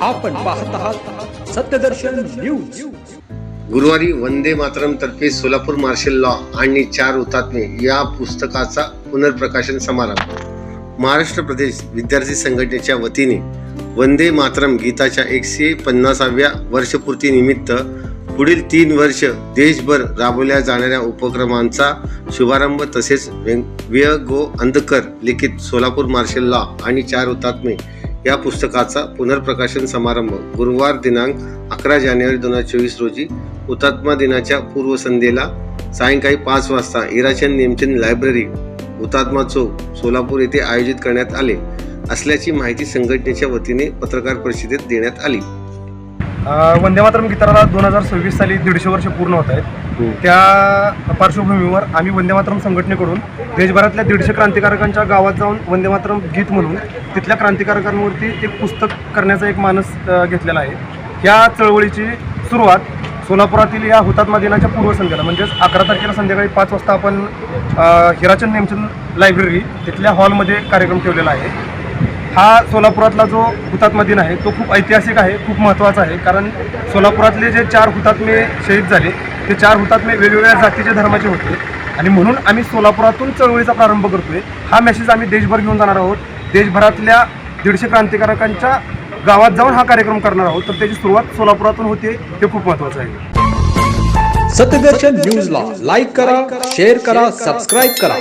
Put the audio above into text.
आपण पाहत आहात सत्यदर्शन न्यूज. गुरुवारी वंदे मातरम तर्फे सोलापूर मार्शल लॉ आणि चार हुतात्मे या पुस्तकाचा पुनर्प्रकाशन समारंभ. महाराष्ट्र प्रदेश विद्यार्थी संघटनेच्या वतीने वंदे मातरम गीताच्या एकशे पन्नासाव्या वर्षपूर्तीनिमित्त पुढील तीन वर्ष देशभर राबवल्या जाणाऱ्या उपक्रमांचा शुभारंभ तसेच व्यं- व्य गो अंधकर लिखित सोलापूर मार्शल लॉ आणि चार हुतात्मे या पुस्तकाचा पुनर्प्रकाशन समारंभ गुरुवार दिनांक अकरा जानेवारी दोन हजार चोवीस रोजी हुतात्मा दिनाच्या पूर्वसंध्येला सायंकाळी पाच वाजता इराचंद नेमचंद लायब्ररी हुतात्मा चौक सोलापूर येथे आयोजित करण्यात आले असल्याची माहिती संघटनेच्या वतीने पत्रकार परिषदेत देण्यात आली. वंदे मातरम गीताला दोन हजार सव्वीस साली दीडशे वर्ष पूर्ण होत आहेत. त्या पार्श्वभूमीवर आम्ही वंदे मातरम संघटनेकडून देशभरातल्या दीडशे क्रांतिकारकांच्या गावात जाऊन वंदे मातरम गीत म्हणून तिथल्या क्रांतिकारकांवरती एक पुस्तक करण्याचा एक मानस घेतलेला आहे. ह्या चळवळीची सुरुवात सोलापुरातील या हुतात्मा दिनाच्या पूर्वसंध्येला म्हणजेच अकरा तारखेला संध्याकाळी पाच वाजता आपण हिराचंद नेमचंद लायब्ररी तिथल्या हॉलमध्ये कार्यक्रम ठेवलेला आहे. हा सोलापुरातला जो हुतात्मा दिन आहे तो खूप ऐतिहासिक आहे खूप महत्त्वाचा आहे. कारण सोलापुरातले जे चार हुतात्मे शहीद झाले ते चार हुतात्मे वेगवेगळ्या जातीचे धर्माचे होते. आणि म्हणून आम्ही सोलापुरातून चळवळीचा प्रारंभ करतोय. हा मेसेज आम्ही देशभर घेऊन जाणार आहोत. देशभरातल्या दीडशे क्रांतिकारकांच्या गावात जाऊन हा कार्यक्रम करणार आहोत. तर त्याची सुरुवात सोलापुरातून होते ते खूप महत्त्वाचं आहे. सत्यदर्शन न्यूजला लाईक करा शेअर करा सबस्क्राईब करा.